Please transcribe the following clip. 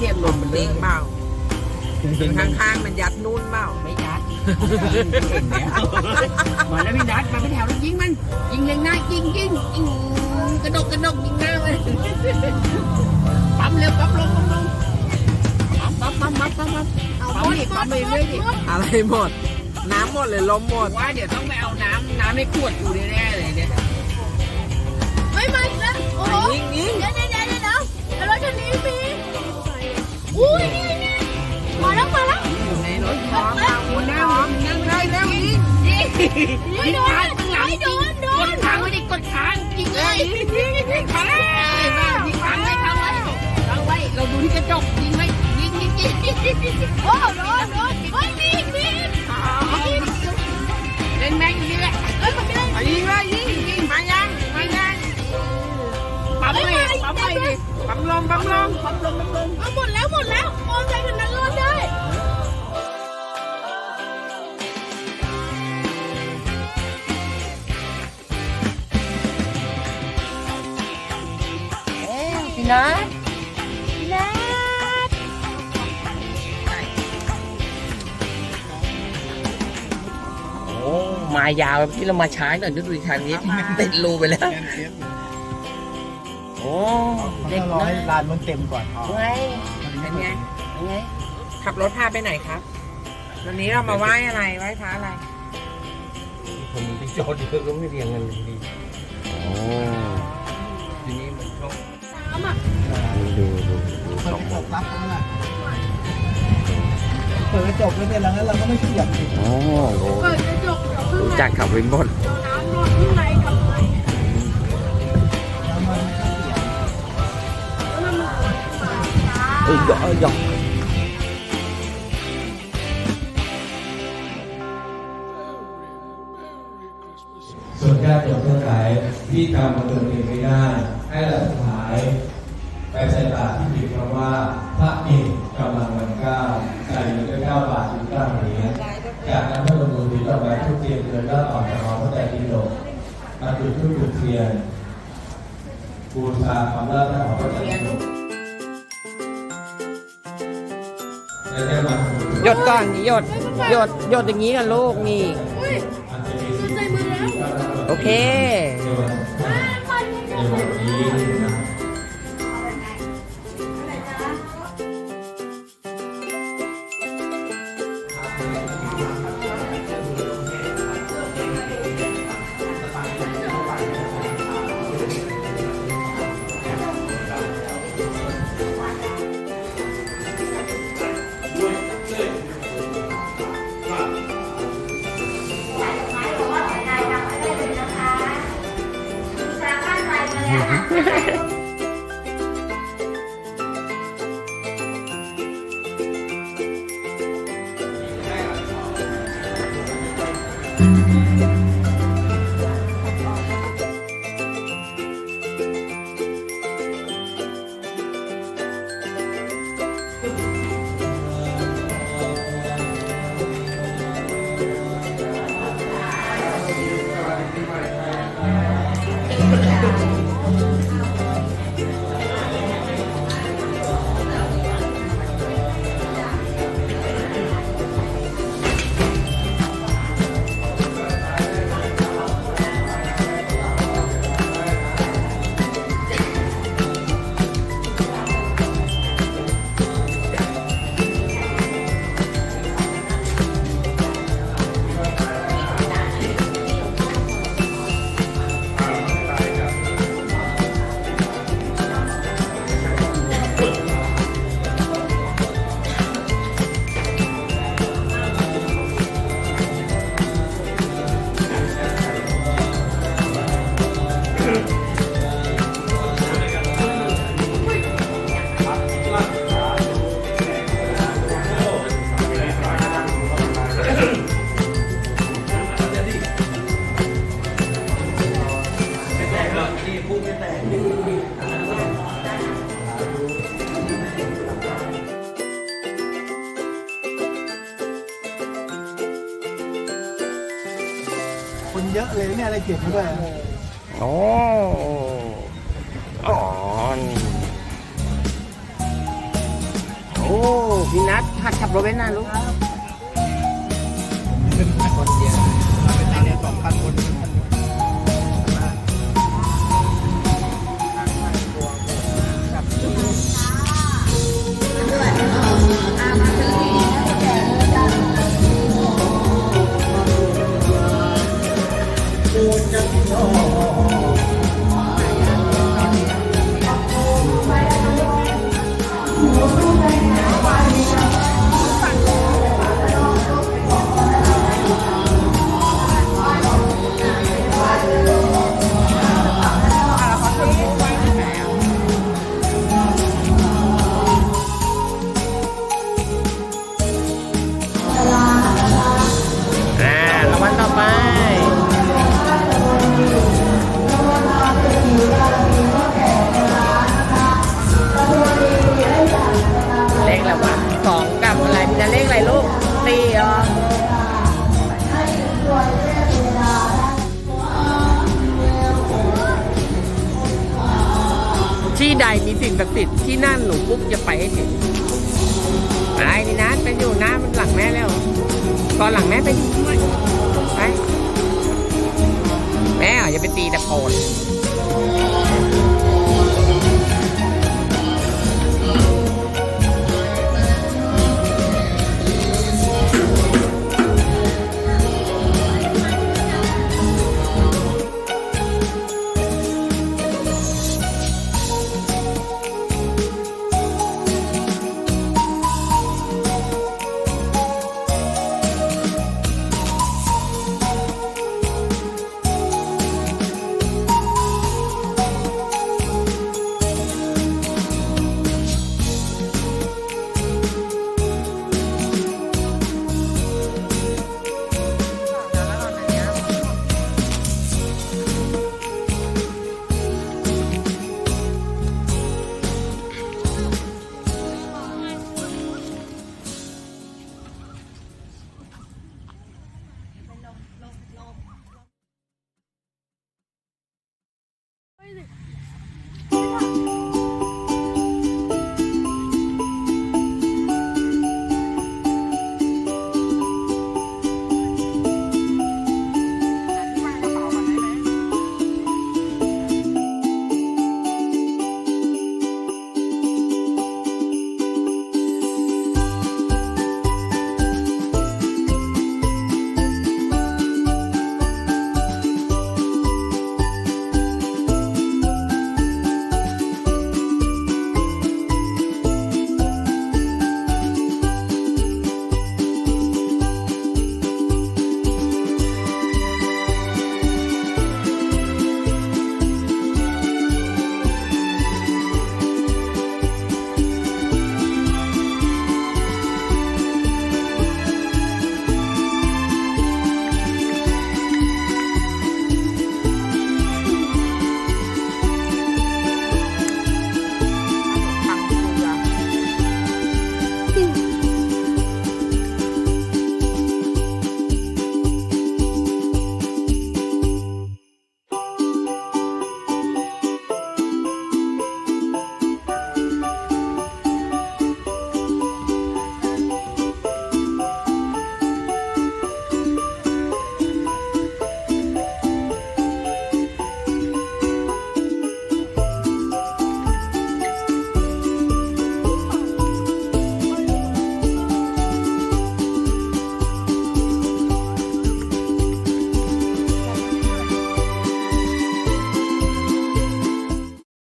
เทียบลมมันเลริยงเปล่าจริงข้างๆมันยัดนุ่นเปล่าไม่ยัดเห็นแล้วมาแล้วพี่นัดมาเป็นแถวแล้วยิงมัน ยิงเล็งหน้ายิงยิงยิงกระดกกระดกยิงหน้าเลยปั๊มเร็วปั๊มลงปั๊มลงปั๊มปั๊มปั๊มปั๊มปั๊มปั๊มปั๊มปั๊มไปเรื่อยดิอะไรหมด น้ำหมดเลยลมหมดว่าเดี๋ยวต้องไปเอาน้ำน้ำในขวดกูแน่ๆเลยเนี่ยไม่มาอีกแล้วโอ้โหยิงยิง โดนไม่โดนโดกนดค้างไว้ดิกดค้างยิงเลยยิงค้างยิงค้างไว้ค้างไว้ค้างไว้เราดูที่กระจกยิงไว้ยิงยิงยิงยิงยิงยิงยิงโอ้โดนโดนเฮ้ยมีมีเล่นแม็กอยู่นี่แหละเฮ้ยมันไม่ได้เอายิงเลยยิงยิงมายังมายังปั๊มไปปั๊มไปดิปั๊มลมปั๊มลมปั๊มลงปั๊มลงเอาหมดแล้วหมดแล้วมอใจคนนั้นรอดได้ นัทนัดโอ้มายาวที่เรามาช้าหน่อยดูดูทางนี้ติดรูไปแล้ว โอ้เด็กรอน้อยให้ลานมันเต็มก่อนไงเป็นไงไงขับรถพาไปไหนครับ วันนี้เรามาไหว้อะไรไหว้พระอะไร ผมไปจอดเยอะก็ไม่เรียงกันเลยดีโอ้ทีนี้มันชอบสา มอะดูดูเปิดกระจกรับนั่นแหละเปิดกระจกแล้วเนี่ยแล้วงั้นเราก็ไม่เสียบสิโอ้โหเปิดกระจกเดี๋ยวข้างรู้ในจักขับวินบนเอาน้ำรดข้างในกับไฟแล้วมันไม่เสียบแล้วมันมาช้าเอ้ยย่อย่อส่วนญาติโยมทั้งหลายที่ทำบังเอิญเองไม่ได้ ให้เราทั้ งหลายไปใส่บาตรที่พิมพ์คำว่า พระอินทร์กำลังวันเก้าใส่อยู่ด้วยเก้าบาทอยู่เก้าเหรียญจากนั้นพระลงมือถือต่อไปทุกเทียนเกินแล้วออกจากหอพระไตรปิฎกมาจุดทูปจุดเทียนบูชาความรักและหอพระไตรปิฎกและได้มาหยดก่อนหยดหยดหยดอย่างนี้นะลูกนี่เฮ้ยอันจะมีใส่มือแล้วโอเค คนเยอะเลยเนี่ยอะไรเก็บมาด้วยโอ้อ๋อนี่โอ้พี่นัทหัดขับรถไว้นานลูก ศักดิ์สิทธิ์ที่นั่นหนูปุ๊บจะไปให้ถึงไปนี่นะไปอยู่นะมันหลังแม่แล้วก่อนหลังแม่ไปด้วยไปแม่อย่าไปตีตะโพน